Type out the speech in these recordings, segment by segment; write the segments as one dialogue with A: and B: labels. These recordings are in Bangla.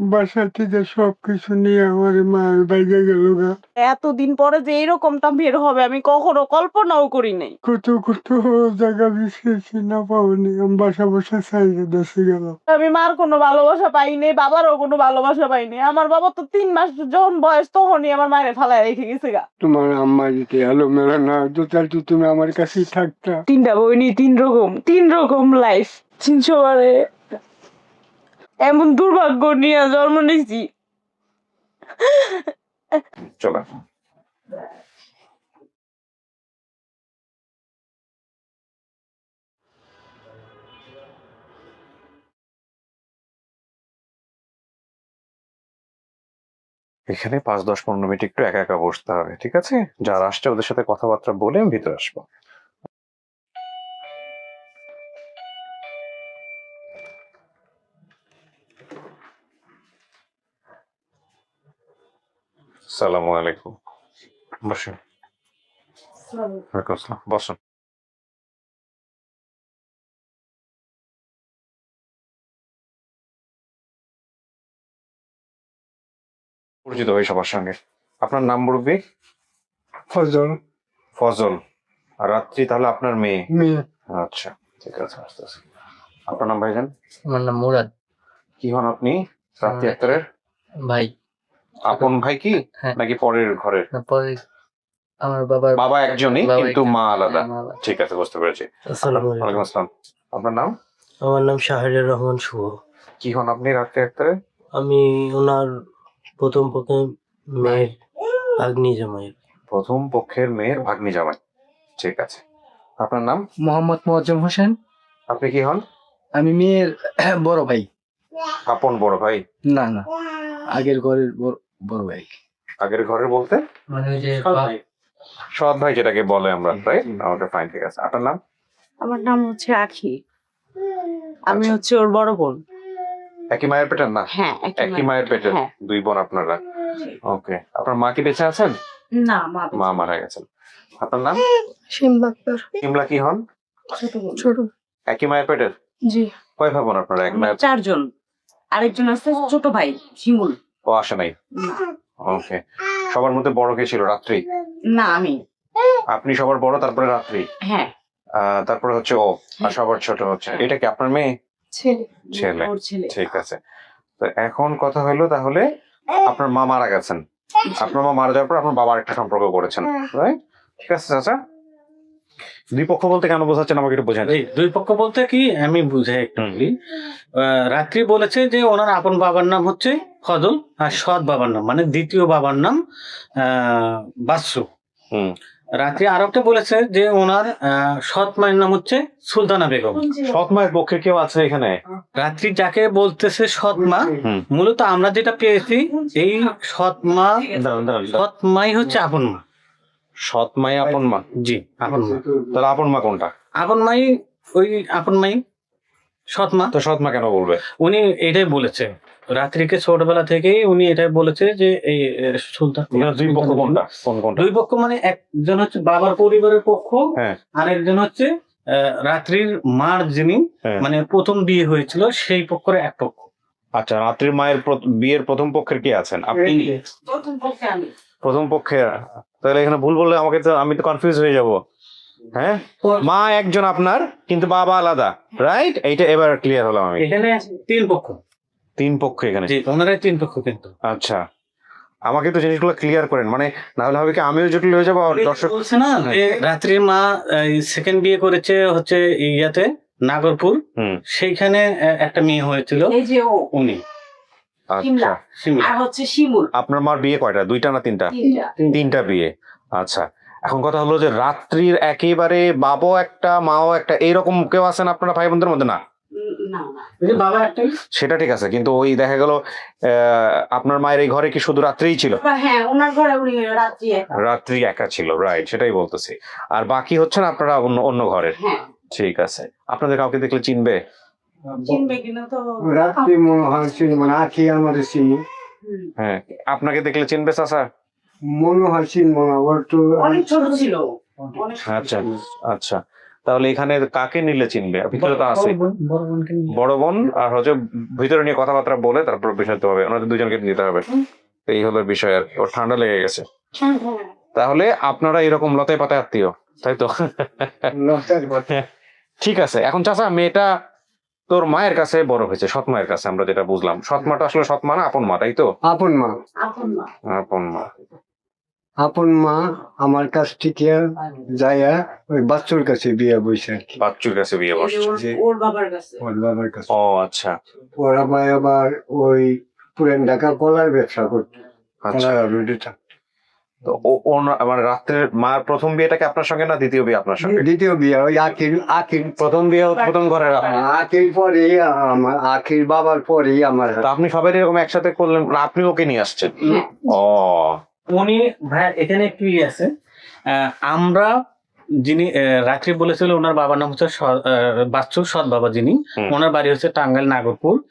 A: বাসা থেকে সবকিছু নিয়ে আমার মায়ের বাইরে গেল গা।
B: এতদিন পরে যে এরকমটা বের হবে আমি কখনো কল্পনাও করি নাই।
A: কত কত জায়গা বিছিয়েছি না পাওনি আমি বাসা বসে সাইডে দেশে গেলাম।
B: আমি মার কোনো ভালোবাসা পাইনি বাবারও কোনো ভালোবাসা পাইনি আমার বাবা তো তিন মাস যখন বয়স তখনই আমার মায়ের ফালায় রেখে গেছে গা।
A: তোমার আম্মা যদি এলো মেলা না তাহলে তুমি আমার কাছেই থাকতা।
B: তিনটা বই নিয়ে তিন রকম তিন রকম লাইফ চিনছো মানে এমন দুর্ভাগ্য নিয়ে জন্ম নিয়েছি।
C: চলো। এখানে পাঁচ, দশ, পনেরো মিনিট একটু একা একা বসতে হবে, ঠিক আছে? যারা আসছে ওদের সাথে কথাবার্তা বলে আমি ভিতরে আসব। সালামু আলাইকুম। বসুন। বসুন। পরিচিত হই সবার সঙ্গে। আপনার নাম মুরব্বী
A: ফজল।
C: ফজল। আর রাত্রি তাহলে আপনার মেয়ে?
A: মেয়ে।
C: আচ্ছা ঠিক আছে আস্তে আস্তে। আপনার নাম ভাইজান?
D: আমার নাম মুরাদ।
C: কি হন আপনি? রাত্রি। আক্তারের
D: ভাই।
C: আপন ভাই কি?
D: হ্যাঁ।
C: নাকি পরের ঘরের?
D: পরে আমার বাবার
C: বাবা একজনই কিন্তু মা আলাদা।
D: হ্যাঁ, মা আলাদা।
C: ঠিক আছে বুঝতে পেরেছি।
D: আসসালামু
C: ওয়ালাইকুম আসসালাম আপনার নাম?
D: আমার নাম শাহরিয়ার রহমান শুভ।
C: কি হন আপনি রাত্রি আক্তারের
D: আমি ওনার প্রথম প্রথম মেয়ের ভাগ্নি জামাই।
C: প্রথম পক্ষের মেয়ের ভাগ্নি জামাই। ঠিক আছে। আপনার নাম?
E: মোহাম্মদ মোয়াজ্জম হোসেন।
C: আপনি কি হন?
E: আমি মেয়ের বড় ভাই।
C: আপন বড় ভাই?
E: না না। আগের ঘরের বড়- বড় ভাই।
C: আগের ঘরের বলতে?
D: মানে ওই যে
C: সৎ ভাই। যেটাকে বলে আমরা তাই? ওকে ফাইন ঠিক আছে। আপনার নাম?
B: আমার নাম হচ্ছে আখি। আমি হচ্ছে ওর বড় বোন।
C: একই মায়ের পেটের না?
B: হ্যাঁ
C: একই মায়ের পেটের
B: হ্যাঁ।
C: দুই বোন আপনারা? ওকে। আপনার মা কি বেঁচে আছেন?
B: না মা
C: মা মারা গেছেন। আপনার নাম?
F: শিমলা আক্তার।
C: ইমলা কি হন?
B: ছোট
C: একই মায়ের পেটের?
F: জি।
C: কয় ভাই বোন আপনারা? এক মায়ের
B: চারজন। আরেকজন আছে ছোট ভাই শিমুল।
C: ও আসে নাই? ওকে সবার মধ্যে বড় কে ছিল? রাত্রি?
B: না আমি।
C: আপনি সবার বড় তারপরে রাত্রি?
B: হ্যাঁ।
C: তারপরে হচ্ছে ও আর সবার ছোট হচ্ছে। এটা কি আপনার মেয়ে?
F: ছেলে।
C: ছেলে।
B: ছেলে।
C: ঠিক আছে। তো এখন কথা হলো তাহলে আপনার মা মারা গেছেন। আপনার মা মারা যাওয়ার পর আপনার বাবার একটা সম্পর্ক করেছেন রাইট ঠিক আছে চাচা? দুই পক্ষ বলতে কেন বোঝাচ্ছেন আমাকে একটু বোঝান।
G: দুই পক্ষ বলতে কি আমি বুঝাই একটু। রাত্রি বলেছে যে ওনার আপন বাবার নাম হচ্ছে ফজল আর সৎ বাবার নাম মানে দ্বিতীয় বাবার নাম আহ, বাসু
C: হুম।
G: রাত্রি আরেকটা বলেছে যে ওনার আহ, সৎ মায়ের নাম হচ্ছে সুলতানা বেগম।
C: সৎ মায়ের পক্ষে কেউ আছে এখানে?
G: রাত্রি যাকে বলতেছে সৎ মা
C: হুম।
G: মূলত আমরা যেটা পেয়েছি এই সৎ মা। সৎ মাই হচ্ছে আপন মা।
C: সৎ মাই আপন মা।
G: জি আপন মা।
C: তাহলে আপন মা কোনটা?
G: আপন মাই ওই আপন মাই সৎ মা।
C: তো সৎ মা কেন বলবে?
G: উনি এটাই বলেছে। রাত্রিকে ছোটবেলা থেকেই উনি এটাই বলেছে যে এই সুলতান
C: দুই পক্ষ কোনটা? কোন কোনটা?
G: দুই পক্ষ মানে একজন হচ্ছে বাবার পরিবারের পক্ষ
C: হ্যাঁ।
G: আর একজন হচ্ছে আহ, রাত্রির মার যিনি
C: হ্যাঁ।
G: মানে প্রথম বিয়ে হয়েছিল সেই পক্ষের এক পক্ষ।
C: আচ্ছা রাত্রির মায়ের বিয়ের প্রথম পক্ষের কে আছেন? আপনি?
B: প্রথম পক্ষে আমি।
C: প্রথম পক্ষে। তাহলে এখানে ভুল বললে আমাকে তো আমি তো কনফিউজ হয়ে যাব। হ্যাঁ? মা একজন আপনার কিন্তু বাবা আলাদা। রাইট এইটা এবার ক্লিয়ার হলাম আমি
G: এখানে তিন পক্ষ।
C: তিন পক্ষ এখানে।
G: জি ওনারাই তিন পক্ষ কিন্তু।
C: আচ্ছা। আমাকে তো জিনিসগুলো ক্লিয়ার করেন। মানে না হলে হবে কি আমিও জটিল হয়ে যাব আর দর্শক
G: বলছে না যে রাত্রির মা সেকেন্ড বিয়ে করেছে হচ্ছে ইয়াতে নাগরপুর।
C: হুম।
G: সেইখানে একটা মেয়ে হয়েছিল।
B: এই যে
G: উনি।
C: আচ্ছা
B: আর হচ্ছে শিমুল।
C: আপনার মার বিয়ে কয়টা? দুইটা না তিনটা?
B: তিনটা।
C: তিনটা। বিয়ে। আচ্ছা এখন কথা হলো যে রাত্রির একেবারে বাবাও একটা মাও একটা এইরকম কেউ আছেন আপনারা ভাই বোনদের মধ্যে? না? সেটা ঠিক আছে কিন্তু ওই দেখা গেল আপনার মায়ের এই ঘরে কি শুধু রাত্রিই ছিল?
B: হ্যাঁ রাত্রি একা।
C: ছিল রাইট সেটাই বলতেছি। আর বাকি হচ্ছে না আপনারা অন্য অন্য ঘরের?
B: হ্যাঁ।
C: ঠিক আছে। আপনাদের কাউকে দেখলে চিনবে?
A: রাত্রি মনে হয় চিনি মানে আখি আমাদের চিনি
C: হ্যাঁ আপনাকে দেখলে চিনবে চাচা?
A: মনে হয় চিনবো না ওর তো
B: অনেক ছোট ছিল।
C: আচ্ছা আচ্ছা। তাহলে এখানে কাকে নিলে চিনবে? ভিতরে তো আছে
G: বড় বোন-
C: আর হচ্ছে ভিতরে নিয়ে কথাবার্তা বলে তারপর বিষয় হবে। ওনাদের দুজনকে নিতে হবে। এই হলো বিষয় আর কি। ওর ঠান্ডা লেগে গেছে। তাহলে আপনারা এরকম লতায় পাতায় আত্মীয় তাই তো? ঠিক আছে। এখন চাচা মেয়েটা তোর মায়ের কাছে বড় হয়েছে সৎ মায়ের কাছে আমরা যেটা বুঝলাম। সৎ মাটা আসলে সৎ মা না আপন মা তাই তো?
A: আপন মা।
C: আপন মা।
A: আপন মা। আমার কাছ থেকে যাইয়া ওই বাচ্চুর কাছে বিয়ে বসে আর কি।
C: বাচ্চুর কাছে বিয়ে বসছে।
A: যে
B: ওর বাবার কাছে।
A: ওর বাবার কাছে।
C: ও আচ্ছা।
A: ওরা মায় আবার ওই পুরান ঢাকা কলার ব্যবসা করতো।
C: আচ্ছা।
A: কলার রোডে থাকতো।
C: তো ও- ও মানে রাত্রের মার প্রথম বিয়েটাকে আপনার সঙ্গে না দ্বিতীয় বিয়ে আপনার সঙ্গে?
A: দ্বিতীয় বিয়ে ওই আখির আখির
C: প্রথম বিয়ে প্রথম ঘরের আপনার।
A: আখির পরে আমার আখির বাবার পরে আমার।
C: তো আপনি সবাই এরকম একসাথে করলেন আপনি ওকে নিয়ে আসছেন? ও।
G: উনি ভাই এখানে একটু ইয়ে আছে। আহ, আমরা যিনি আহ, রাত্রি বলেছিল ওনার বাবার নাম হচ্ছে বাচ্চু সৎ বাবা যিনি। ওনার বাড়ি হচ্ছে টাঙ্গাইল নাগরপুর।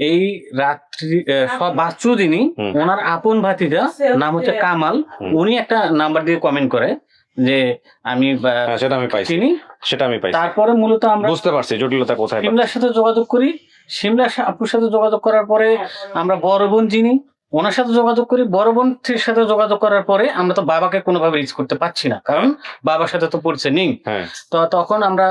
G: এই রাত্রি বাচ্চু যিনি ওনার আপন ভাতিজা নাম হচ্ছে কামাল। উনি একটা নাম্বার দিয়ে কমেন্ট করে যে আমি আহ,
C: হ্যাঁ, সেটা আমি পাইছি।
G: চিনি।
C: সেটা আমি পাইছি।
G: তারপরে মূলত আমরা
C: বুঝতে পারছি জটিলতা কোথায়
G: সিমলার সাথে যোগাযোগ করি। সিমলার সা- আপুর সাথে যোগাযোগ করার পরে আমরা বড় বোন চিনি ওনার সাথে যোগাযোগ করি বড় বোনের সাথে যোগাযোগ করার পরে আমরা তো বাবাকে কোনোভাবে রিচ করতে পারছি না। কারণ বাবার সাথে তো পড়ছে নেই।
C: হ্যাঁ।
G: তো তখন আমরা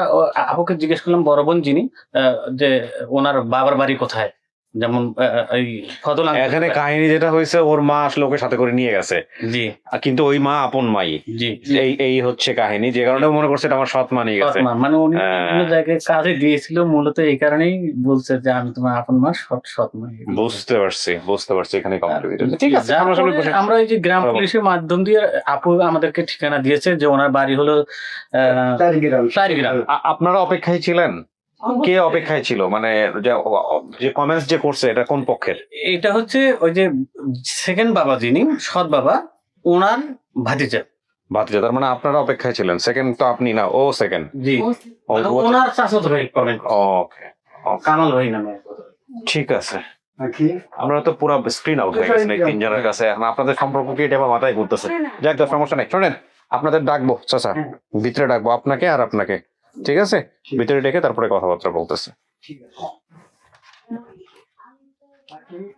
G: আপুকে জিজ্ঞেস করলাম বড় বোন যিনি আহ, যে ওনার বাবার বাড়ি কোথায়? যেমন আহ, এই ফদল
C: এখানে কাহিনী যেটা হয়েছে ওর মা আসলে ওকে সাথে করে নিয়ে গেছে।
G: জি।
C: কিন্তু ওই মা আপন মাই।
G: জি।
C: এই এই হচ্ছে কাহিনী। যে কারণে মনে করছে এটা আমার সৎ মা নিয়ে গেছে।
G: মানে উনি
C: হ্যাঁ।
G: জায়গায় কাজে দিয়েছিল মূলত এই কারণেই বলছে যে আমি তোমার আপন মা সৎ সৎ মা।
C: বুঝতে পারছি বুঝতে পারছি এখানে কমপ্লিট ঠিক আছে
G: আমরা এই যে গ্রাম
C: হ্যাঁ,
G: পুলিশের মাধ্যম দিয়ে আপু আমাদেরকে ঠিকানা দিয়েছে যে ওনার বাড়ি হলো
C: আ- আপনারা অপেক্ষায় ছিলেন? কে অপেক্ষায় ছিল? মানে যে কমেন্টস যে করছে এটা কোন পক্ষের?
G: এটা হচ্ছে ওই যে সেকেন্ড বাবা যিনি সৎ বাবা ওনার ভাতিজা।
C: ভাতিজা তার মানে আপনারা অপেক্ষায় ছিলেন। সেকেন্ড তো আপনি না ও সেকেন্ড
G: জি। মানে ওনার চাচাতো ভাই কমেন্ট
C: ওকে।
G: কামাল ভাই নামে
C: ঠিক আছে। আমরা তো পুরো স্ক্রিন আউট হয়ে গেছে তিনজনের কাছে। এখন আপনাদের সম্পর্ক কি এটা মাথায় ঘুরতেছে? যাক সমস্যা নেই। শোনেন আপনাদের ডাকবো চাচা।
G: হ্যাঁ।
C: ভিতরে ডাকবো আপনাকে আর আপনাকে। ঠিক আছে? ভিতরে ডেকে তারপরে কথাবার্তা বলতেছে।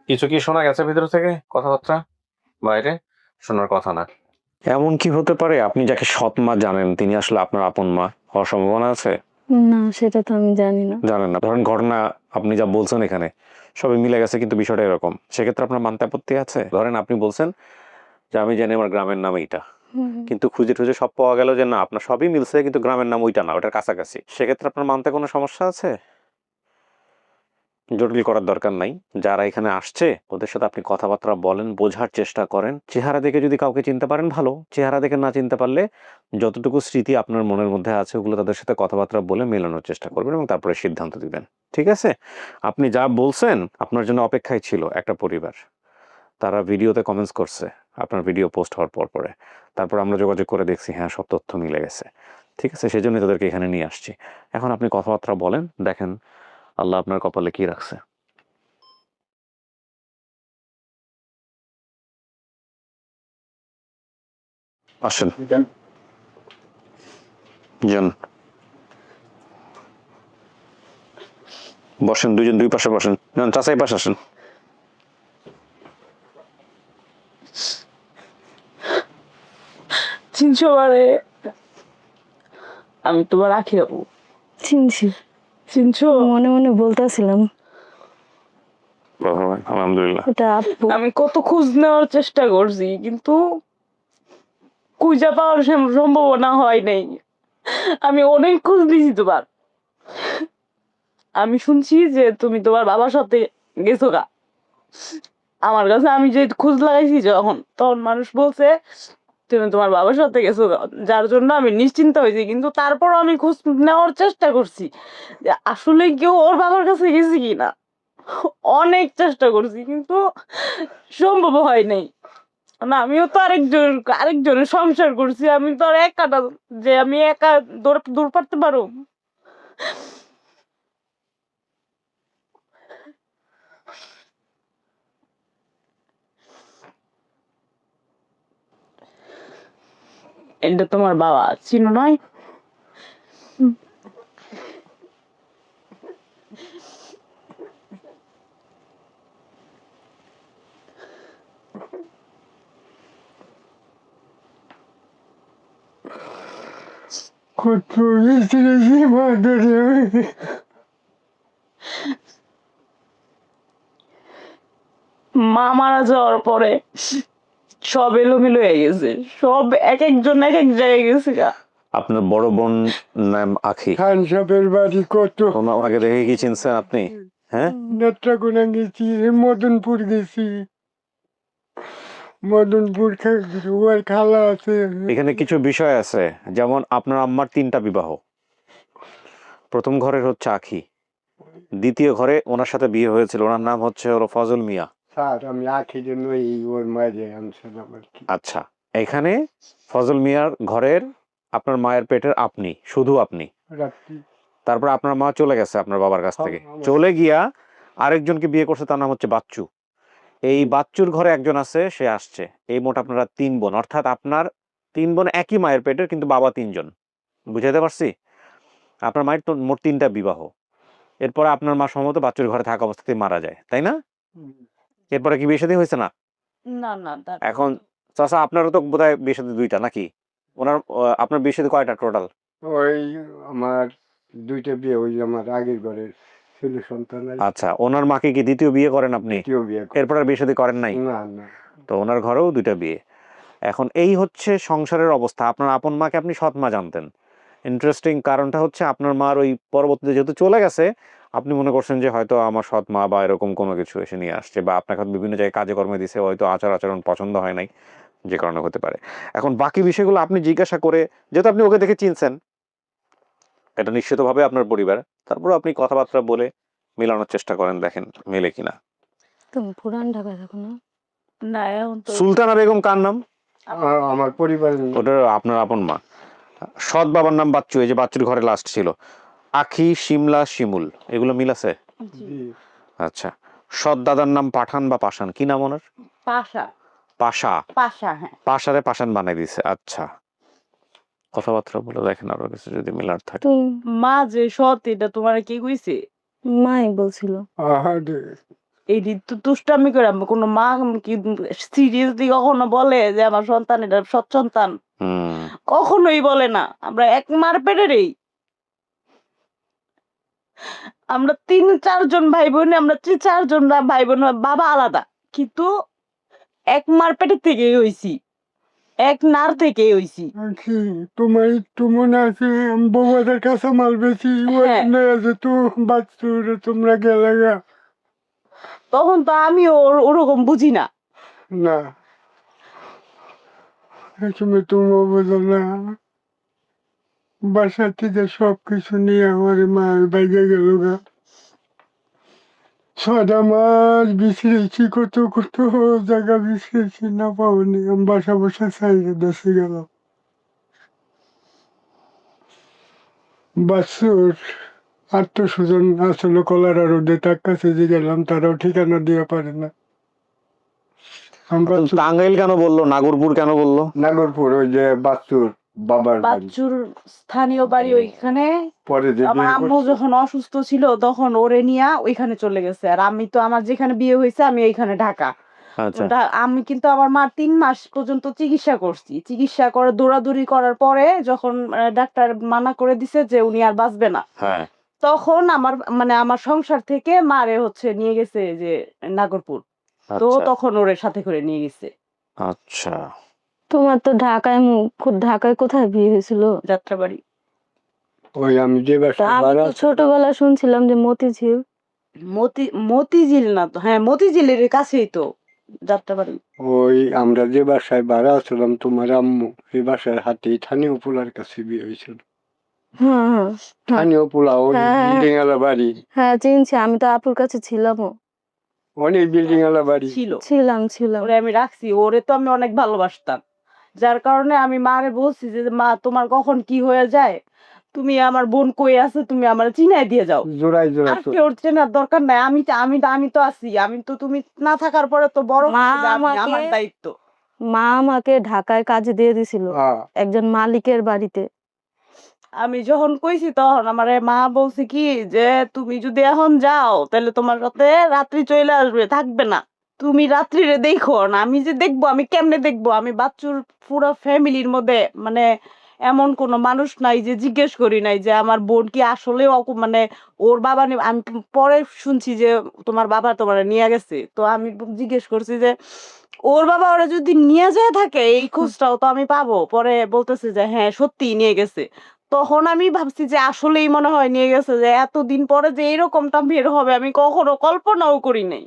C: কিছু কি শোনা গেছে ভিতর থেকে কথাবার্তা? বাইরে? শোনার কথা না। এমন কি হতে পারে? আপনি যাকে সৎ মা জানেন তিনি আসলে আপনার আপন মা হওয়ার সম্ভাবনা আছে?
B: না সেটা তো আমি জানি না।
C: জানেন না। ধরেন ঘটনা আপনি যা বলছেন এখানে সবই মিলে গেছে কিন্তু বিষয়টা এরকম। সেক্ষেত্রে আপনার মানতে আপত্তি আছে? ধরেন আপনি বলছেন যে আমি জানি আমার গ্রামের নাম এইটা। কিন্তু খুঁজে টুজে সব পাওয়া গেল যে, না, আপনার সবই মিলছে, কিন্তু গ্রামের নাম ওইটা না ওটার কাছাকাছি। সেক্ষেত্রে আপনার মানতে কোনো সমস্যা আছে? জটিল করার দরকার নাই। যারা এখানে আসছে, ওদের সাথে আপনি কথাবার্তা বলেন, বোঝার চেষ্টা করেন। চেহারা দেখে যদি কাউকে চিনতে পারেন, ভালো। চেহারা দেখে না চিনতে পারলে যতটুকু স্মৃতি আপনার মনের মধ্যে আছে, ওগুলো তাদের সাথে কথাবার্তা বলে মেলানোর চেষ্টা করবেন এবং তারপরে সিদ্ধান্ত দিবেন। ঠিক আছে? আপনি যা বলছেন, আপনার জন্য অপেক্ষায় ছিল একটা পরিবার। তারা ভিডিওতে কমেন্টস করছে। আপনার ভিডিও পোস্ট হওয়ার পর পরে। তারপর আমরা যোগাযোগ করে দেখছি হ্যাঁ সব তথ্য মিলে গেছে। ঠিক আছে? সেই জন্যই তাদেরকে এখানে নিয়ে আসছি। এখন আপনি কথাবার্তা বলেন, দেখেন আল্লাহ আপনার কপালে কি রাখছে। আসেন। বসেন দুজন দুই পাশে বসেন। চাচাই পাশে আসেন।
B: চিনছো বারে আমি তোমার আখি আপু
F: চিনছি।
B: চিনছো?
F: মনে মনে বলতেছিলাম।
C: আলহামদুলিল্লাহ।
F: এটা আপু
B: আমি কত খোঁজ নেওয়ার চেষ্টা করছি কিন্তু খুঁজে পাওয়ার সম- সম্ভাবনা হয় নাই। আমি অনেক খোঁজ দিয়েছি তোমার। আমি শুনছি যে তুমি তোমার বাবার সাথে গেছো গা। আমার কাছে আমি যে খোঁজ লাগাইছি যখন তখন মানুষ বলছে তুমি তোমার বাবার সাথে গেছো, যার জন্য আমি নিশ্চিন্ত হয়েছি, কিন্তু তারপর আমি খোঁজ নেওয়ার চেষ্টা করছি যে আসলে কেউ ওর বাবার কাছে গেছে কি না অনেক চেষ্টা করছি, কিন্তু সম্ভব হয় নাই। না, আমিও তো আরেকজন, আরেকজনের সংসার করছি, আমি তো আর একাটা যে আমি একা দৌড় দৌড় পারতে পারো এটা তোমার বাবা চিনো নয়?
A: মা
B: মারা যাওয়ার পরে সব এলোমেলো হয়ে গেছে। সব এক একজন এক এক জায়গায় গেছে গা।
C: আপনার বড় বোন নাম আখি।
A: খান সাহেবের বাড়ি কত?
C: ওনাকে দেখে কি চিনছেন আপনি? হ্যাঁ?
A: নেত্রাকোনা গেছি মদনপুর গেছি। মদনপুর ওর খালা আছে।
C: এখানে কিছু বিষয় আছে যেমন আপনার আম্মার তিনটা বিবাহ। প্রথম ঘরের হচ্ছে আখি। দ্বিতীয় ঘরে ওনার সাথে বিয়ে হয়েছিল ওনার নাম হচ্ছে হলো ফজল মিয়া।
A: স্যার আমি আখি জন্য এই ওর মাঝে আনছিলাম আর কি?
C: আচ্ছা এখানে ফজল মিয়ার ঘরের আপনার মায়ের পেটের আপনি শুধু আপনি।
A: রাত্রি।
C: তারপর আপনার মা চলে গেছে আপনার বাবার কাছ থেকে।
A: হ্যাঁ,
C: চলে গিয়া আরেকজনকে বিয়ে করছে তার নাম হচ্ছে বাচ্চু। এই বাচ্চুর ঘরে একজন আছে সে আসছে। এই মোট আপনারা তিন বোন অর্থাৎ আপনার তিন বোন একই মায়ের পেটের কিন্তু বাবা তিনজন। বুঝাতে পারছি? আপনার মায়ের তো মোট তিনটা বিবাহ। এরপরে আপনার মা সম্ভবত বাচ্চুর ঘরে থাকা অবস্থাতেই মারা যায় তাই না? এরপরে কি বিয়ে শাদী হয়েছে না?
B: না না
C: এখন চাচা আপনারও তো বোধহয় বিয়ে শাদী দুইটা নাকি? ওনার আপনার বিয়ে শাদী কয়টা টোটাল
A: ওই আমার দুইটা বিয়ে ওই আমার আগের ঘরের ছেলে সন্তান
C: আচ্ছা ওনার মাকে কি দ্বিতীয় বিয়ে করেন আপনি?
A: দ্বিতীয় বিয়ে
C: এরপর আর বিয়ে শাদী করেন নাই?
A: না না।
C: তো ওনার ঘরেও দুইটা বিয়ে। এখন এই হচ্ছে সংসারের অবস্থা। আপনার আপন মাকে আপনি সৎ মা জানতেন। ইন্টারেস্টিং কারণটা হচ্ছে আপনার মার ওই পরবর্তীতে যেহেতু চলে গেছে আপনি মনে করছেন যে হয়তো আমার সৎ মা বা এরকম কোনো কিছু এসে নিয়ে আসছে বা আপনাকে হয়তো বিভিন্ন জায়গায় কাজে কর্মে দিছে হয়তো আচার আচরণ পছন্দ হয় নাই যে কারণে হতে পারে। এখন বাকি বিষয়গুলো আপনি জিজ্ঞাসা করে যেহেতু আপনি ওকে দেখে চিনছেন এটা নিশ্চিতভাবে আপনার পরিবার তারপর আপনি কথাবার্তা বলে মেলানোর চেষ্টা করেন দেখেন মেলে কিনা।
F: পুরান থাকো না
C: সুলতানা বেগম কার নাম?
A: আমার পরিবারের
C: ওটা আপনার আপন মা। সৎ বাবার নাম বাচ্চু এই যে বাচ্চুর ঘরে লাস্ট ছিল। আখি শিমলা শিমুল এগুলো মিল আছে? আচ্ছা সৎ দাদার নাম পাঠান বা পাশান কি নাম ওনার?
B: পাশা
C: পাশা
B: পাশা হ্যাঁ।
C: পাশারে পাশান বানাই দিছে আচ্ছা। কথাবার্তা বলে দেখেন আরও কিছু যদি মিলার থাকে।
F: তুমি
B: মা যে সৎ এটা তোমার কি কইছে?
F: মাই বলছিল।
A: আহারে,
B: এই তো দুষ্টামি করে আমি কোনো মা কি সিরিয়াসলি কখনো বলে যে আমার সন্তান এটা সৎ সন্তান?
C: হুম।
B: কখনোই বলে না। আমরা এক মার পেটেরই আমরা তিন চারজন ভাই বোন আমরা তিন চারজন ভাই বোন বাবা আলাদা। কিন্তু এক মার পেটের থেকেই হইছি। এক নার থেকেই হইছি।
A: তোমার একটু মনে আছে আমি বৌবাদের কাছে মাল বেশি
B: হ্যাঁ।
A: আছে তো বাচ্চুরে তোমরা গেলে
B: তখন তো আমি ওর- ওরকম বুঝি না।
A: না। সময় তোমরা বোঝো না। বাসা থেকে সব কিছু নিয়ে আমার মা বাইরে গেল গা। ছটা মাস বিছড়েছি কত কত জায়গা বিছড়েছি না পাওনি আমি বাসা বসা সাইডে দেশে গেলাম। বাসুর আত্মস্বজন আসলে কলারা রোডে তার কাছে যে গেলাম তারাও ঠিকানা দিয়ে পারে না।
C: টাঙ্গাইল কেন বলল? নাগরপুর কেন বলল?
A: নাগরপুর ওই যে বাচ্চুর বাবার
B: বাচ্চুর স্থানীয় বাড়ি ওইখানে।
A: পরে
B: আমার আম্মু যখন অসুস্থ ছিল তখন ওরে নিয়ে ওইখানে চলে গেছে। আর আমি তো আমার যেখানে বিয়ে হয়েছে আমি এইখানে ঢাকা।
C: আচ্ছা।
B: আমি কিন্তু আমার মা তিন মাস পর্যন্ত চিকিৎসা করছি। চিকিৎসা করে দৌড়াদৌড়ি করার পরে যখন ডাক্তার মানা করে দিছে যে উনি আর বাঁচবে না।
C: হ্যাঁ।
B: তখন আমার মানে আমার সংসার থেকে মারে হচ্ছে নিয়ে গেছে যে নাগরপুর। তো
C: আচ্ছা।
B: তখন ওরে সাথে করে নিয়ে গেছে।
C: আচ্ছা।
F: তোমার তো ঢাকায় মু- ঢাকায় কোথায় বিয়ে হয়েছিল?
B: যাত্রাবাড়ি।
A: ওই আমি যে
F: তা
A: বাসা
F: আমি
A: ভাড়া
F: তো ছোটবেলায় শুনছিলাম যে মতিঝিল।
B: মতি মতিঝিল না তো হ্যাঁ মতিঝিলের কাছেই তো যাত্রাবাড়ি।
A: ওই আমরা যে বাসায় ভাড়া আসলাম তোমার আম্মু সেই বাসার হাতে স্থানীয় পোলার কাছে বিয়ে হয়েছিল।
F: হ্যাঁ হ্যাঁ
A: স্থানীয় পোলা ওই
F: হ্যাঁ।
A: বিল্ডিং আলা বাড়ি।
F: হ্যাঁ চিনছি আমি তো আপুর কাছে ছিলামও।
A: অনেক বিল্ডিং আলা বাড়ি।
B: ছিল।
F: ছিলাম ছিলাম।
B: ওরে আমি রাখছি ওরে তো আমি অনেক ভালোবাসতাম। যার কারণে আমি মারে বলছি যে মা তোমার কখন কি হয়ে যায়? তুমি আমার বোন কই আছে তুমি আমার চিনাই দিয়ে যাও।
A: জোড়াই জোড়াই
B: আর কেউ চেনার দরকার নাই। আমি আমি তো- আমি তো আছি। আমি তো তুমি না থাকার পরে তো বড় আমার দায়িত্ব।
F: মা আমাকে ঢাকায় কাজে দিয়ে দিছিল। একজন মালিকের বাড়িতে।
B: আমি যখন কইছি তখন আমার মা বলছে কি যে তুমি যদি এখন যাও তাহলে তোমার সাথে রাত্রি চলে আসবে থাকবে না। তুমি রাত্রিরে দেখো না আমি যে দেখব আমি কেমনে দেখব? আমি বাচ্চুর পুরো ফ্যামিলির মধ্যে মানে এমন কোনো মানুষ নাই যে জিজ্ঞেস করি নাই যে আমার বোন কি আসলে মানে ওর বাবা আমি পরে শুনছি যে তোমার বাবা তোমার নিয়ে গেছে। তো আমি জিজ্ঞেস করছি যে ওর বাবা ওরা যদি নিয়ে যায় থাকে এই খোঁজটাও তো আমি পাবো। পরে বলতেছে যে হ্যাঁ সত্যিই নিয়ে গেছে। তখন আমি ভাবছি যে আসলেই মনে হয় নিয়ে গেছে যে এতদিন পরে যে এরকমটা বের হবে আমি কখনো কল্পনাও করি নাই।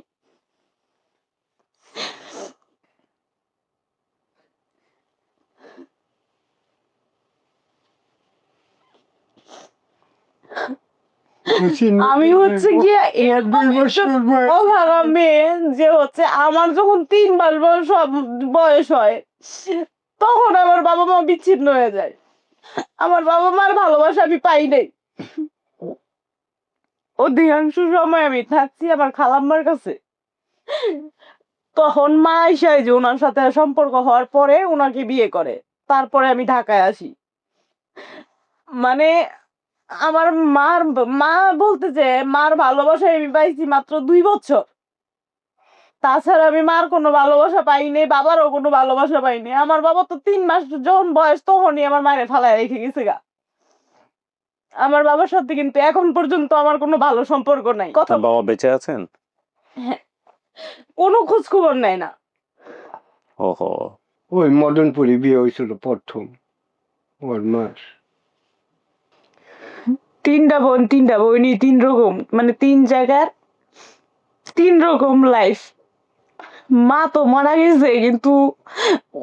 B: আমি হচ্ছে। অভাগা মেয়ে যে হচ্ছে আমার যখন তিন মাস বয়স বয়স হয় তখন আমার বাবা মা বিচ্ছিন্ন হয়ে যায়। আমার বাবা মার ভালোবাসা আমি পাই নাই। অধিকাংশ সময় আমি থাকছি আমার খালাম্মার কাছে। তখন মা এসে যে ওনার সাথে সম্পর্ক হওয়ার পরে ওনাকে বিয়ে করে। তারপরে আমি ঢাকায় আসি। মানে আমার মার মা বলতে যে মার ভালোবাসা আমি পাইছি মাত্র দুই বছর। তাছাড়া আমি মার কোনো ভালোবাসা পাইনি বাবারও কোনো ভালোবাসা পাইনি আমার বাবা তো তিন মাস যখন বয়স তখনই আমার মায়ের ফালায় রেখে গেছে গা। আমার বাবার সাথে কিন্তু এখন পর্যন্ত আমার কোনো ভালো সম্পর্ক নাই। কথা
C: বাবা বেঁচে আছেন?
B: কোনো খোঁজ খবর নেয় না।
C: ওহো।
A: ওই মদনপুরি বিয়ে হয়েছিল প্রথম ওর মাস
B: তিনটা বোন তিনটা বোনই তিন রকম মানে তিন জায়গার তিন রকম লাইফ মা তো মারা গেছে কিন্তু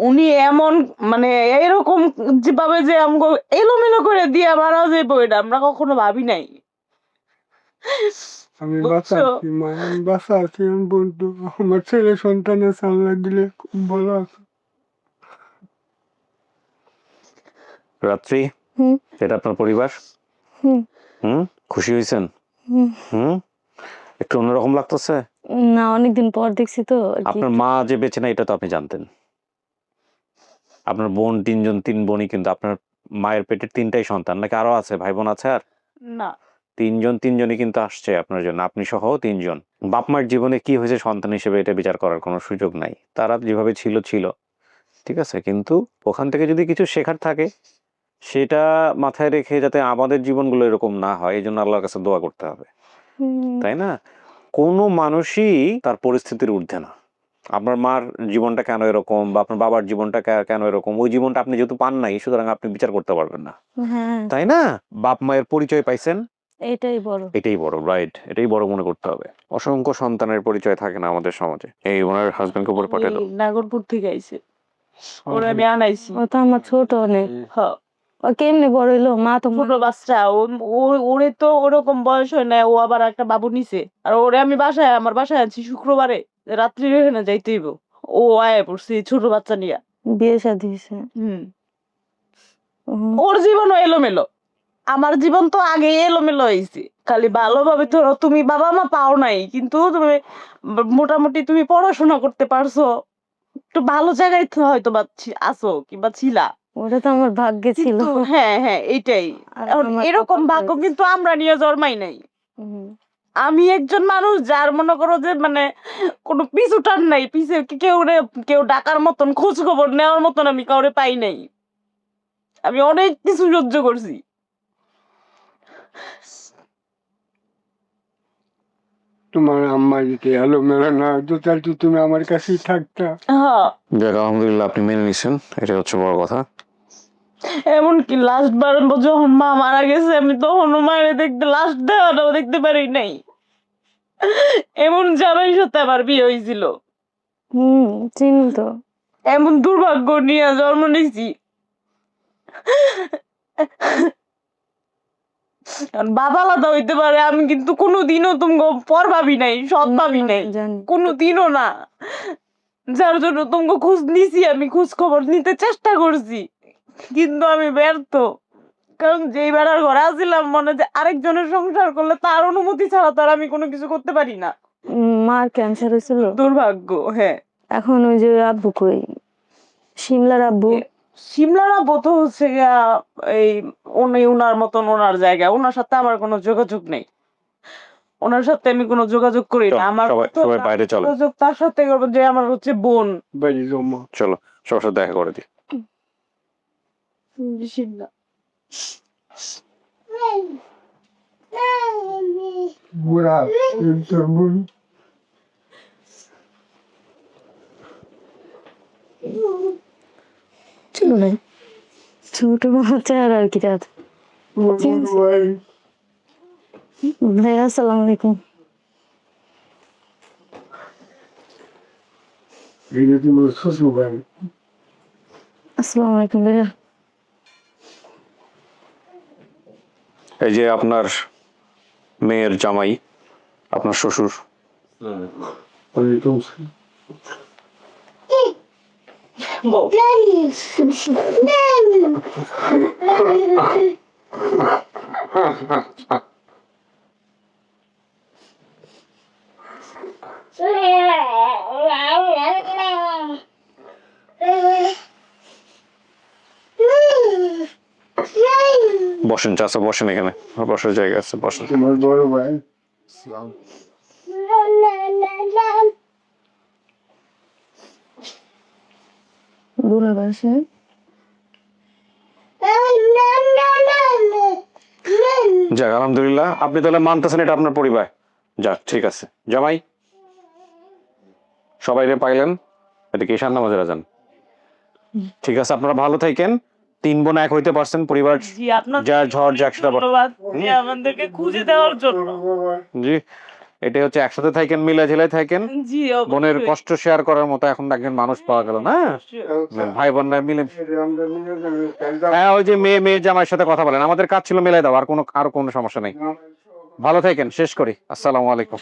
B: উনি এমন মানে এরকম যেভাবে যে আমাকে এলোমেলো করে দিয়ে মারা যাব এটা আমরা কখনো ভাবি নাই।
A: আমি আছি মা আমি বাসা আছি আমি বন্ধু? আমার ছেলে সন্তানের সামনে দিলে খুব ভালো আছে
C: রাত্রি
F: হুম।
C: এটা আপনার পরিবার?
F: হুম।
C: হুম? খুশি হয়েছেন
F: হুম।
C: হুম? একটু অন্যরকম লাগতেছে?
F: না অনেকদিন পর দেখছি তো
C: আপনার মা যে বেঁচে না এটা তো আপনি জানতেন। আপনার বোন তিনজন তিন বোনই কিন্তু আপনার মায়ের পেটের তিনটাই সন্তান। নাকি আরও আছে? ভাই বোন আছে আর?
B: না।
C: তিনজন তিনজনই কিন্তু আসছে আপনার জন্য। আপনি সহ তিনজন। বাপ মার জীবনে কি হয়েছে সন্তান হিসেবে এটা বিচার করার কোনো সুযোগ নাই। তারা যেভাবে ছিল ছিল। ঠিক আছে? কিন্তু ওখান থেকে যদি কিছু শেখার থাকে সেটা মাথায় রেখে যাতে আমাদের জীবনগুলো এরকম না হয় এই জন্য আল্লাহর কাছে দোয়া করতে হবে। তাই না? কোনো মানুষই তার পরিস্থিতির ঊর্ধ্বে না। আপনার মার জীবনটা কেন এরকম বা আপনার বাবার জীবনটা কেন এরকম? ওই জীবনটা আপনি যেহেতু পান নাই সুতরাং আপনি বিচার করতে পারবেন না।
F: হ্যাঁ।
C: তাই না? বাপ মায়ের পরিচয় পাইছেন?
F: এটাই বড়।
C: এটাই বড় রাইট এটাই বড় মনে করতে হবে। অসংখ্য সন্তানের পরিচয় থাকে না আমাদের সমাজে। এই ওনার হাজবেন্ডকে উপরে পাঠালো।
B: ওই নাগরপুর থেকে আইছে। ওরে আমি আনাইছি।
F: ও তো আমার ছোট অনেক।
B: হ।
F: ও কেমনে বড় হইল? মা তো
B: ছোট বাচ্চা ওরে তো ওরকম বয়স হয় না ও আবার একটা বাবু নিছে। আর ওরে আমি বাসায় আমার বাসায় আনছি শুক্রবারে রাত্রি এখানে যাইতে হইব। ও আয় পড়ছি ছোট বাচ্চা নিয়া।
F: বিয়ে শাদী হয়েছে
B: হুম। ওর জীবনও এলোমেলো। আমার জীবন তো আগে এলোমেলো হয়েছে খালি ভালোভাবে ধরো তুমি বাবা মা পাও নাই কিন্তু তুমি মোটামুটি তুমি পড়াশোনা করতে পারছ। একটু ভালো জায়গায় হয়তো বা আছো কিংবা ছিলা।
F: ওটা তো আমার ভাগ্যে ছিল।
B: হ্যাঁ হ্যাঁ
F: আমার
B: এরকম ভাগ্য কিন্তু আমরা নিয়ে জন্মাই নাই। আমি একজন মানুষ যার মনে করো যে মানে কোনো পিছু টান নাই পিছে কেউ রে কেউ ডাকার মতন খোঁজ খবর নেওয়ার মতন আমি কাউরে পাই নাই। আমি অনেক কিছু সহ্য করছি।
A: তোমার আম্মা যদি এলো মেলো না হতো তাহলে তো তুমি আমার কাছেই থাকতা।
B: হ্যাঁ।
C: যাক আলহামদুলিল্লাহ আপনি মেনে নিছেন। এটা হচ্ছে বড় কথা।
B: এমনকি লাস্ট বার যখন মা মারা গেছে আমি তখন মায়ের দেখতে লাস্ট দেওয়াটাও দেখতে পারি নাই। এমন জামাই সাথে আমার বিয়ে হয়েছিল।
F: হুম চিনি তো।
B: এমন দুর্ভাগ্য নিয়ে জন্ম নিয়েছি। কারণ বাবা আলাদা হইতে পারে আমি কিন্তু কোনোদিনও তুমি পর ভাবি নাই সৎ ভাবি নাই। কোনোদিনও না। যার জন্য তোমাকে খোঁজ নিছি আমি খোঁজ খবর নিতে চেষ্টা করছি। কিন্তু আমি ব্যর্থ। কারণ যেই বেড়ার ঘরে আসছিলাম মনে যে আরেকজনের সংসার করলে তার অনুমতি ছাড়া তো আর আমি কোনো কিছু করতে পারি না।
F: মার ক্যান্সার হয়েছিল।
B: দুর্ভাগ্য হ্যাঁ।
F: এখন ওই যে আব্বু কই? সিমলার আব্বু।
B: সিমলারা বোধ হচ্ছে এই উনি উনার মতন ওনার জায়গা। ওনার সাথে আমার কোনো যোগাযোগ নেই। ওনার সাথে আমি কোনো যোগাযোগ করি না। আমার
C: সবাই বাইরে চলো।
B: যোগাযোগ তার সাথে করব যে আমার হচ্ছে বোন।
A: বাড়ি জমা
C: চলো সবার সাথে দেখা করে দিই।
A: তোর বোন।
F: ছিল না? ছোট বাচ্চা আর আর কি রাত
A: ভাই
F: ভাইয়া আসসালামু আলাইকুম।
A: শ্বশুর ভাই
F: আসসালামু আলাইকুম ভাইয়া।
C: এই যে আপনার মেয়ের জামাই আপনার শ্বশুর।
A: ওয়ালাইকুম
C: বসেন চাচা বসেন এখানে। বসার জায়গা আছে বসেন।
A: তোমার বড় ভাই?
F: দূরে বাসে
C: যাক আলহামদুলিল্লাহ। আপনি তাহলে মানতেছেন এটা আপনার পরিবার। যাক ঠিক আছে। জামাই সবাই রে পাইলেন। এদিকে ঈশান নামাজেরা যান ঠিক আছে আপনারা ভালো থাকেন। তিন বোন এক হইতে পারছেন পরিবার
B: জি আপনার
C: যা ঝড় একসাথে
B: যে আমাদেরকে খুঁজে দেওয়ার জন্য।
C: জি। এটা হচ্ছে একসাথে থাকেন মিলে ঝেলে থাকেন
B: জি অবশ্যই।
C: বোনের কষ্ট শেয়ার করার মতো এখন একজন মানুষ পাওয়া গেল না? ভাই বোনরা মিলে হ্যাঁ ওই যে মেয়ে মেয়ে জামাইয়ের সাথে কথা বলেন আমাদের কাজ ছিল মিলাই দাও আর কোনো আর কোনো সমস্যা নেই। ভালো থাকেন শেষ করি। আসসালামু আলাইকুম।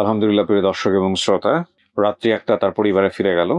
C: আলহামদুলিল্লাহ প্রিয় দর্শক এবং শ্রোতা রাত্রি একটা তার পরিবারে ফিরে গেল।